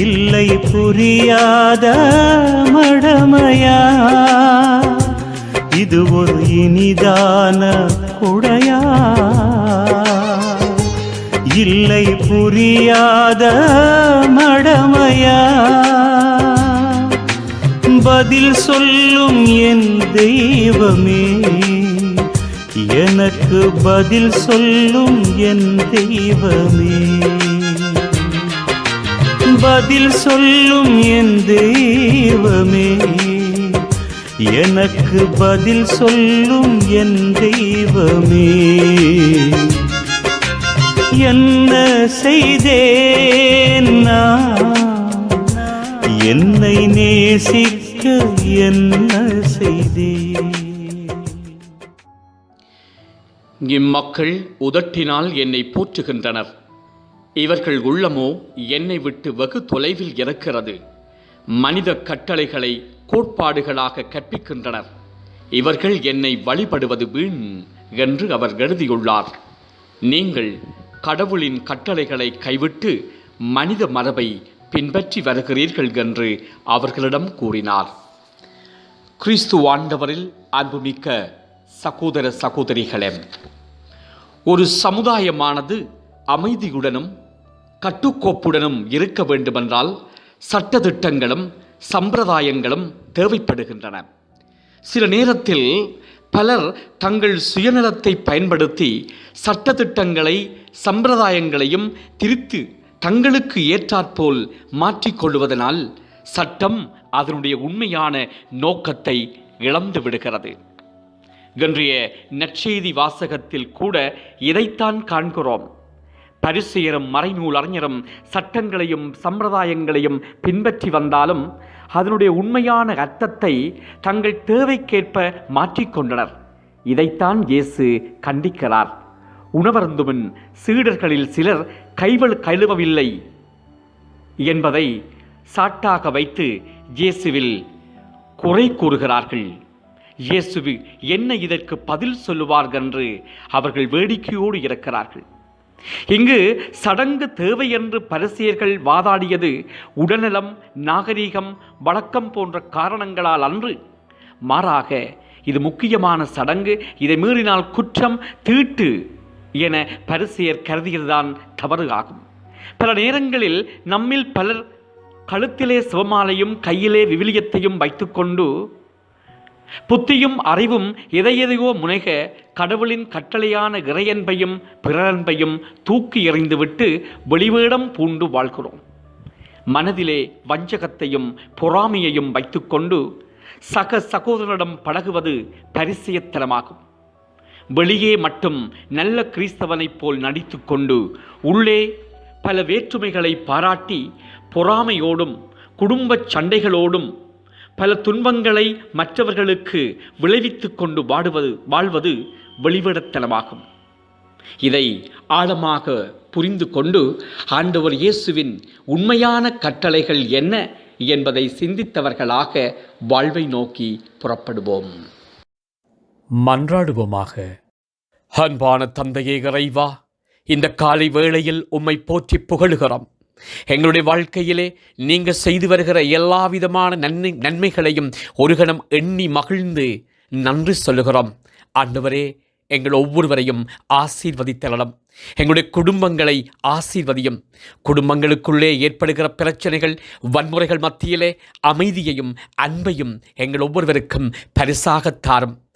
இல்லை புரியாத மடமையா? இது ஒரு இனிதான குடையா? இல்லை புரியாத மடமையா? பதில் சொல்லும் என் தெய்வமே எனக்கு பதில் சொல்லும் என் தெய்வமே. பதில் சொல்லும் என் தெய்வமே. எனக்கு பதில் சொல்லும் என் தெய்வமே. என்ன செய்தேன் என்னை நேசிக்க என்ன செய்தேன்? இம்மக்கள் உதட்டினால் என்னை போற்றுகின்றனர். இவர்கள் உள்ளமோ என்னை விட்டு வெகு தொலைவில் இருக்கிறது மனித கட்டளைகளை கோட்பாடுகளாக கற்பிக்கின்றனர். இவர்கள் என்னை வழிபடுவது வீண் என்று அவர் எழுதியுள்ளார். நீங்கள் கடவுளின் கட்டளைகளை கைவிட்டு மனித மரபை பின்பற்றி வருகிறீர்கள் என்று அவர்களிடம் கூறினார். கிறிஸ்து ஆண்டவரில் அன்புமிக்க சகோதர சகோதரிகளே ஒரு சமுதாயமானது அமைதியுடனும் கட்டுக்கோப்புடனும் இருக்க வேண்டுமென்றால் சட்டத்திட்டங்களும் சம்பிரதாயங்களும் தேவைப்படுகின்றன. சில நேரத்தில் பலர் தங்கள் சுயநலத்தை பயன்படுத்தி சட்டத்திட்டங்களை சம்பிரதாயங்களையும் திரித்து தங்களுக்கு ஏற்றாற்போல் மாற்றிக்கொள்வதனால் சட்டம் அதனுடைய உண்மையான நோக்கத்தை இழந்து விடுகிறது. இன்றைய நற்செய்தி வாசகத்தில் கூட இதைத்தான் காண்கிறோம். பரிசெயரும் மறைநூல் அறிஞரும் சட்டங்களையும் சம்பிரதாயங்களையும் பின்பற்றி வந்தாலும் அதனுடைய உண்மையான அர்த்தத்தை தங்கள் தேவைக்கேற்ப மாற்றிக்கொண்டனர் இதைத்தான் இயேசு கண்டிக்கிறார். உணவருந்துமின் சீடர்களில் சிலர் கைவல் கழுவவில்லை என்பதை சாட்டாக வைத்து இயேசுவில் குறை கூறுகிறார்கள். இயேசுவி என்ன இதற்கு பதில் சொல்லுவார்கள் என்று அவர்கள் வேடிக்கையோடு இருக்கிறார்கள். இங்கு சடங்கு தேவை என்று பரிசியர்கள் வாதாடியது உடல்நலம் நாகரீகம் வழக்கம் போன்ற காரணங்களால் அன்று. மாறாக இது முக்கியமான சடங்கு இதை மீறினால் குற்றம் தீட்டு என பரிசியர் கருதியதுதான் தவறு ஆகும். பல நேரங்களில் நம்மில் பலர் கழுத்திலே சிவமாலையும் கையிலே விவிலியத்தையும் வைத்துக்கொண்டு புத்தியும் அறிவும் எதையெதையோ முனைக கடவுளின் கட்டளையான இறையன்பையும் பிறரன்பையும் தூக்கி எறிந்துவிட்டு வெளிவேடம் பூண்டு வாழ்கிறோம். மனதிலே வஞ்சகத்தையும் பொறாமையையும் வைத்துக்கொண்டு சக சகோதரனிடம் பழகுவது பரிசயத்தனமாகும். வெளியே மட்டும் நல்ல கிறிஸ்தவனைப் போல் நடித்துக்கொண்டு உள்ளே பல வேற்றுமைகளை பாராட்டி பொறாமையோடும் குடும்பச் சண்டைகளோடும் பல துன்பங்களை மற்றவர்களுக்கு விளைவித்து கொண்டு வாடுவது வாழ்வது வெளிவிடத்தனமாகும். இதை ஆழமாக புரிந்து கொண்டு ஆண்டவர் இயேசுவின் உண்மையான கட்டளைகள் என்ன என்பதை சிந்தித்தவர்களாக வாழ்வை நோக்கி புறப்படுவோம். மன்றாடுவோமாக. அன்பான தந்தையே இறைவா இந்த காலை வேளையில் உம்மை போற்றி புகழுகிறோம். எங்களுடைய வாழ்க்கையிலே நீங்கள் செய்து வருகிற எல்லா விதமான நன்மை நன்மைகளையும் ஒரு கணம் எண்ணி மகிழ்ந்து நன்றி சொல்லுகிறோம். ஆண்டவரே எங்கள் ஒவ்வொருவரையும் ஆசீர்வதித்தளம் எங்களுடைய குடும்பங்களை ஆசீர்வதியும். குடும்பங்களுக்குள்ளே ஏற்படுகிற பிரச்சனைகள் வன்முறைகள் மத்தியிலே அமைதியையும் அன்பையும் எங்கள் ஒவ்வொருவருக்கும் பரிசாக தாரும்.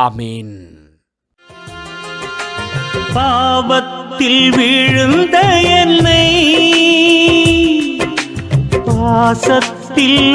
அமீன் பாவத்தில் விழுந்த என்னை பாசத்தில்